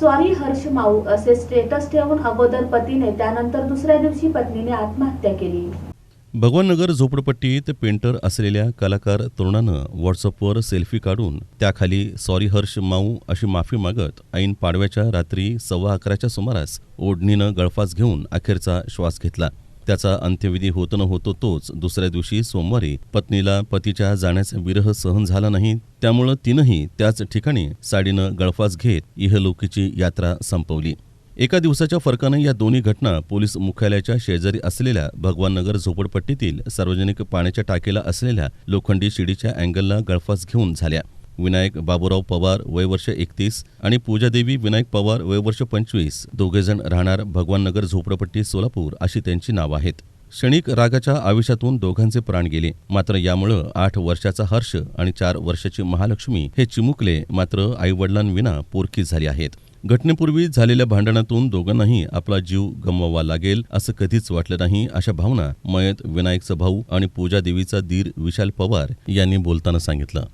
स्वारी हर्ष माऊ असे स्टेटस ठेवून अगोदर पतीने त्यानंतर दुसऱ्या दिवशी पत्नीने आत्महत्या केली. भगवाननगर झोपडपट्टीत पेंटर असलेल्या कलाकार तरुणानं व्हॉट्सअपवर सेल्फी काढून त्याखाली सॉरी हर्ष माऊ अशी माफी मागत ऐन पाडव्याच्या रात्री सव्वा अकराच्या सुमारास ओढणीनं गळफास घेऊन अखेरचा श्वास घेतला. त्याचा अंत्यविधी होत न होतो तोच दुसऱ्या दिवशी सोमवारी पत्नीला पतीच्या जाण्याचा विरह सहन झाला नाही त्यामुळं तिनंही त्याच ठिकाणी साडीनं गळफास घेत इहलोकीची यात्रा संपवली. एका दिवसाच्या फरकानं या दोन्ही घटना पोलीस मुख्यालयाच्या शेजारी असलेल्या भगवाननगर झोपडपट्टीतील सार्वजनिक पाण्याच्या टाकीला असलेल्या लोखंडी शिडीच्या अँगलला गळफास घेऊन झाल्या. विनायक बाबूराव पवार वय वर्ष एकतीस आणि पूजादेवी विनायक पवार वय वर्ष पंचवीस. दोघेजण राहणार भगवाननगर झोपडपट्टी सोलापूर अशी त्यांची नावं आहेत. क्षणिक रागाच्या आयुष्यातून दोघांचे प्राण गेले. मात्र यामुळं आठ वर्षाचा हर्ष आणि चार वर्षाची महालक्ष्मी हे चिमुकले. मात्र आईवडिलांविना पोरकी झाली आहेत. घटनेपूर्वी झालेल्या भांडणातून दोघांनाही आपला जीव गमवावा लागेल असं कधीच वाटलं नाही अशा भावना मयत विनायकचा भाऊ आणि पूजा देवीचा दीर विशाल पवार यांनी बोलताना सांगितलं.